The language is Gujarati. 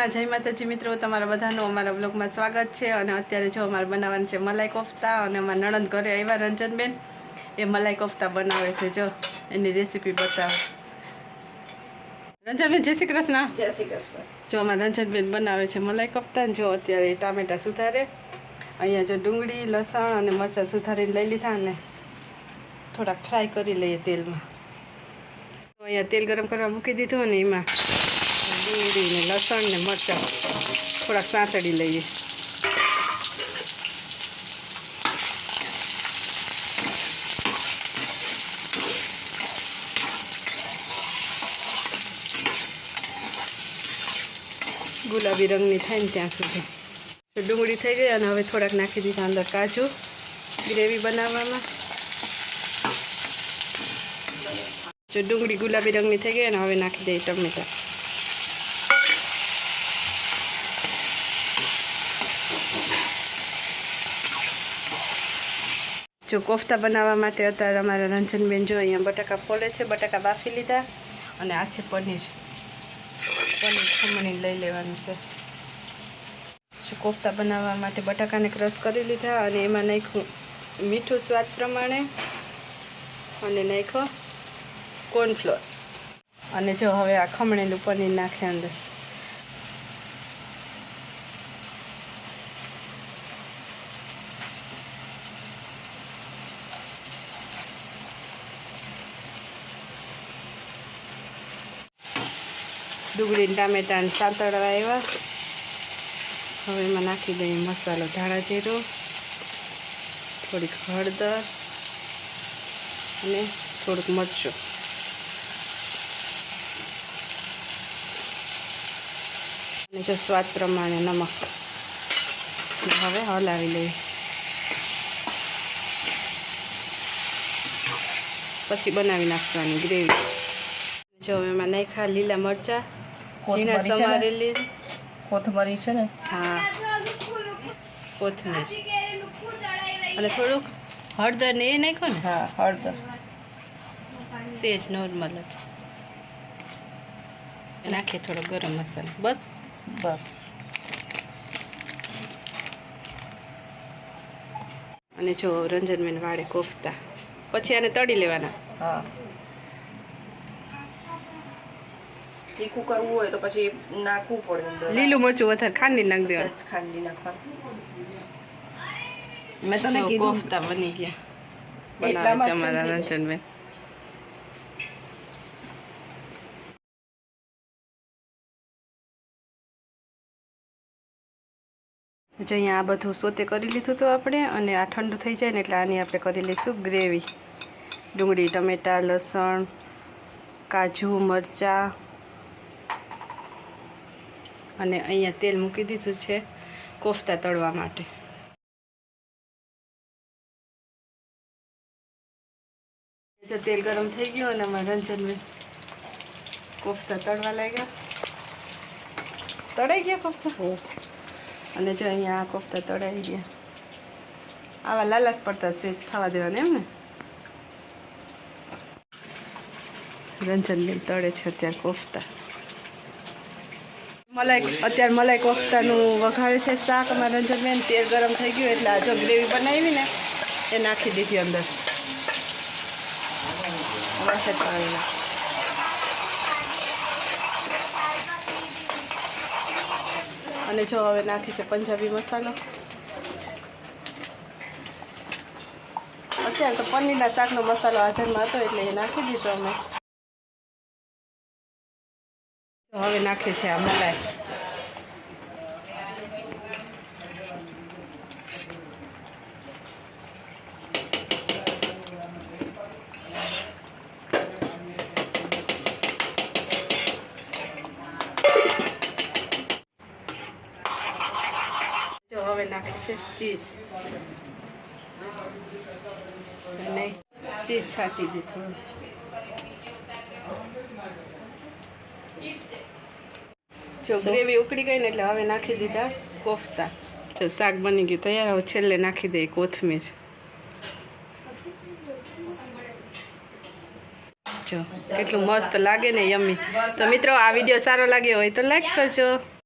કૃષ્ણ જય માતાજી મિત્રો તમારા બધાનું અમારા બ્લોગમાં સ્વાગત છે અને અત્યારે જો અમારે બનાવવાનું છે મલાઈ કોફતા અને અમારા નણંદ ઘરે આવ્યા રંજનબેન. એ મલાઈ કોફતા બનાવે છે જો. એની રેસીપી બતાવો. રંજનબેન જય શ્રી કૃષ્ણ. જય શ્રી કૃષ્ણ. જો અમારા રંજનબેન બનાવે છે મલાઈ કોફતા જો અત્યારે ટામેટા સુધારે. અહીંયા જો ડુંગળી લસણ અને મરચાં સુધારીને લઈ લીધા અને થોડાક ફ્રાય કરી લઈએ તેલમાં. તો અહીંયા તેલ ગરમ કરવા મૂકી દીધું અને એમાં ડુંગળી ને લસણ ને મરચાં. થોડાક સાંતળી લઈએ. ગુલાબી રંગની થાય ને ત્યાં સુધી. તો ડુંગળી થઈ ગઈ અને હવે થોડાક નાખી દીધા અંદર કાજુ, ગ્રેવી બનાવવામાં. જો ડુંગળી ગુલાબી રંગની થઈ ગઈ અને હવે નાખી દઈએ ટમેટા. જો કોફતા બનાવવા માટે અત્યારે અમારા રંજનબેન જો અહીંયા બટાકા ફોલે છે, બટાકા બાફી લીધા અને આ છે પનીર. પનીર ખમણી લઈ લેવાનું છે. જો કોફતા બનાવવા માટે બટાકાને ક્રશ કરી લીધા અને એમાં નાખ્યું મીઠું સ્વાદ પ્રમાણે અને નાખ્યો કોર્નફ્લોર અને જો હવે આ ખમણેલું પનીર નાખે અંદર. ડુંગળી ટામેટા ને સાંતળવા આવ્યા. હવે એમાં નાખી દઈએ મસાલો ધાણા જીરું, થોડીક હળદર અને થોડુંક મરચું. અને જો સ્વાદ પ્રમાણે નમક. હવે હલાવી લઈએ. પછી બનાવી નાખવાની ગ્રેવી. જો એમાં નાખ્યા લીલા મરચાં. કોથમરી છે? કોથમરી છે ને? હા. કોથમીર. અને થોડુંક હળદર ને એ નાખો ને? હા હળદર. સેજ નોર્મલ જ. નાખીએ થોડો ગરમ મસાલો. બસ. બસ. અને જો રંજનબેન વાળે કોફતા. પછી આને તળી લેવાના. હા. તીખું કરવું હોય તો પછી નાખવું પડે અંદર. લીલું મરચું વધારે ખાંડી નાખ દેવા ખાંડી નાખવાનું મેં તને કીધું. કોફતા બની ગયા. બનાવે છે અમારા રંજનબેન જો અહીંયા આ બધું સોતે કરી લીધું હતું આપણે અને આ ઠંડુ થઈ જાય ને એટલે આની આપણે કરી લઈશું ગ્રેવી. ડુંગળી ટમેટાં લસણ કાજુ મરચાં અને અહીંયા તેલ મૂકી દીધું છે કોફતા તળવા માટે. જો તેલ ગરમ થઈ ગયું અને અમારા રંજનભાઈ કોફતા તળવા લાગ્યા. તળાઈ ગયા કોફતા? અને જો અહીંયા આ કોફતા તળાઈ ગયા. આવા લાલાસ પડતા છે થવા દેવાને એમ ને રંજનબેન તળે છે અત્યારે કોફતા. મલાઈ અત્યારે મલાઈ કોફતાનું વઘારે છે શાક, અમારા રંજનબેન તેલ ગરમ થઈ ગયું એટલે આ જો ગ્રેવી બનાવી ને એ નાખી દીધી અંદર. વરસાદ પાણીમાં અને જો હવે નાખી છે પંજાબી મસાલો. અત્યારે તો પનીરના શાકનો મસાલો હાજરમાં હતો એટલે એ નાખી દીધો અમે. હવે નાખે છે આ મલાઈ. જો હવે નાખે છે ચીઝ. અને ચીઝ છાંટી દીધું. જો ગ્રેવી ઉકળી ગઈ ને એટલે હવે નાખી દીધા કોફતા. જો શાક બની ગયું તૈયાર હવે છેલ્લે નાખી દઈએ કોથમીર. જો કેટલું મસ્ત લાગે ને યમી. તો મિત્રો આ વીડિયો સારો લાગ્યો હોય તો લાઈક કરજો.